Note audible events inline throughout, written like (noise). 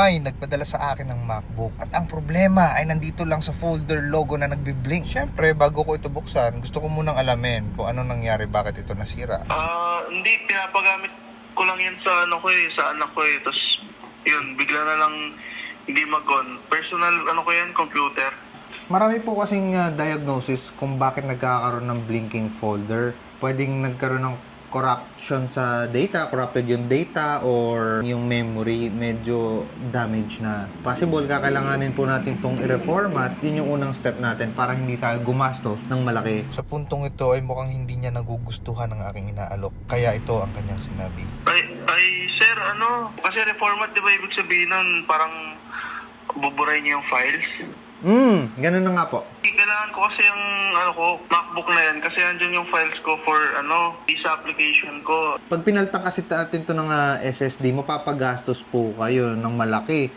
may nagpadala sa akin ng MacBook at ang problema ay nandito lang sa folder logo na nagbi-blink. Siyempre, bago ko ito buksan, gusto ko munang alamin kung ano nangyari, bakit ito nasira. Ah, hindi pinapagamit ko lang yan sa ano ko eh, sa anak ko eh. Tapos yun, bigla na lang hindi mag-on. Personal ano ko yan, computer. Marami po kasing uh, diagnosis kung bakit nagkakaroon ng blinking folder. Pwedeng nagkaroon ng corruption sa data, corrupted yung data or yung memory medyo damage na. Possible kakailanganin po natin tong i-reformat. Yun yung unang step natin para hindi tayo gumastos ng malaki. Sa puntong ito ay mukhang hindi niya nagugustuhan ng aking inaalok. Kaya ito ang kanyang sinabi. Ay, ay sir, ano? Kasi reformat, di ba ibig sabihin nun, parang buburay niyo yung files? Hmm, ganun na nga po. Kailangan ko kasi yung ano ko, MacBook na yan kasi andyan yung files ko for ano, visa application ko. Pag pinaltan kasi natin to ng ah, SSD, mapapagastos po kayo ng malaki.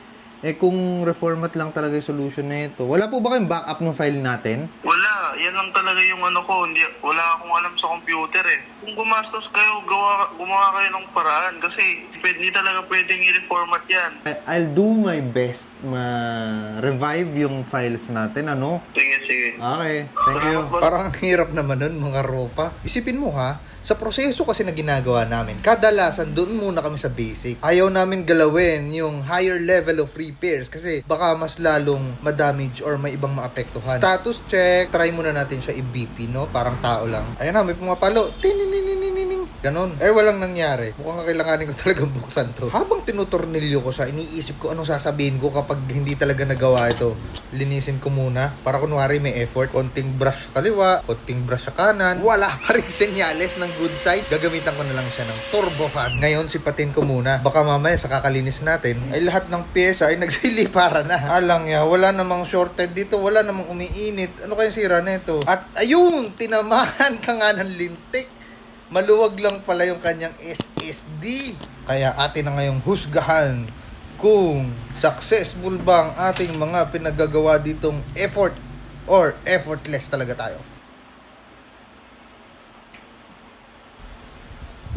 Eh kung reformat lang talaga yung solution na ito, wala po ba kayong backup ng file natin? Wala, yan lang talaga yung ano ko, hindi, wala akong alam sa computer eh. Kung gumastos kayo, gawa, gumawa kayo ng paraan kasi pwede, hindi talaga pwedeng i-reformat yan. I- I'll do my best ma-revive yung files natin, ano? Sige, sige. Okay, thank you. Parang ang hirap naman nun, mga ropa. Isipin mo ha, sa proseso kasi na ginagawa namin, kadalasan doon muna kami sa basic. Ayaw namin galawin yung higher level of repairs kasi baka mas lalong madamage or may ibang maapektuhan. Status check, try muna natin siya i-BP, no? Parang tao lang. Ayan na, may pumapalo. Tinininininining. Ganon. Eh, walang nangyari. Mukhang kakailanganin ko (laughs) talaga buksan to. Habang tinutornilyo ko siya, iniisip ko anong sasabihin ko kapag hindi talaga nagawa ito. Linisin ko muna. Para kunwari may effort. Konting brush sa kaliwa, konting brush sa kanan. Wala (laughs) pa rin senyales ng good side. Gagamitan ko na lang siya ng turbo fan. Ngayon, sipatin ko muna. Baka mamaya sa kakalinis natin, ay lahat ng pyesa ay (laughs) nagsiliparan na. Alang ya, wala namang shorted dito. Wala namang umiinit. Ano kaya sira nito? At ayun, tinamaan ka nga ng lintik. Maluwag lang pala yung kanyang SSD. Kaya atin na ngayong husgahan kung successful ba ang ating mga pinagagawa ditong effort or effortless talaga tayo.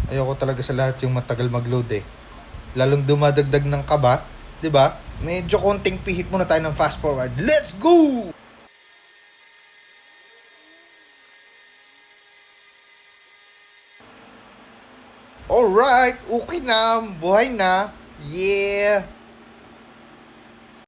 Ayoko talaga sa lahat yung matagal mag-load eh. Lalong dumadagdag ng kaba, 'di ba? Medyo konting pihit muna tayo ng fast forward. Let's go! Alright, okay na, buhay na. Yeah.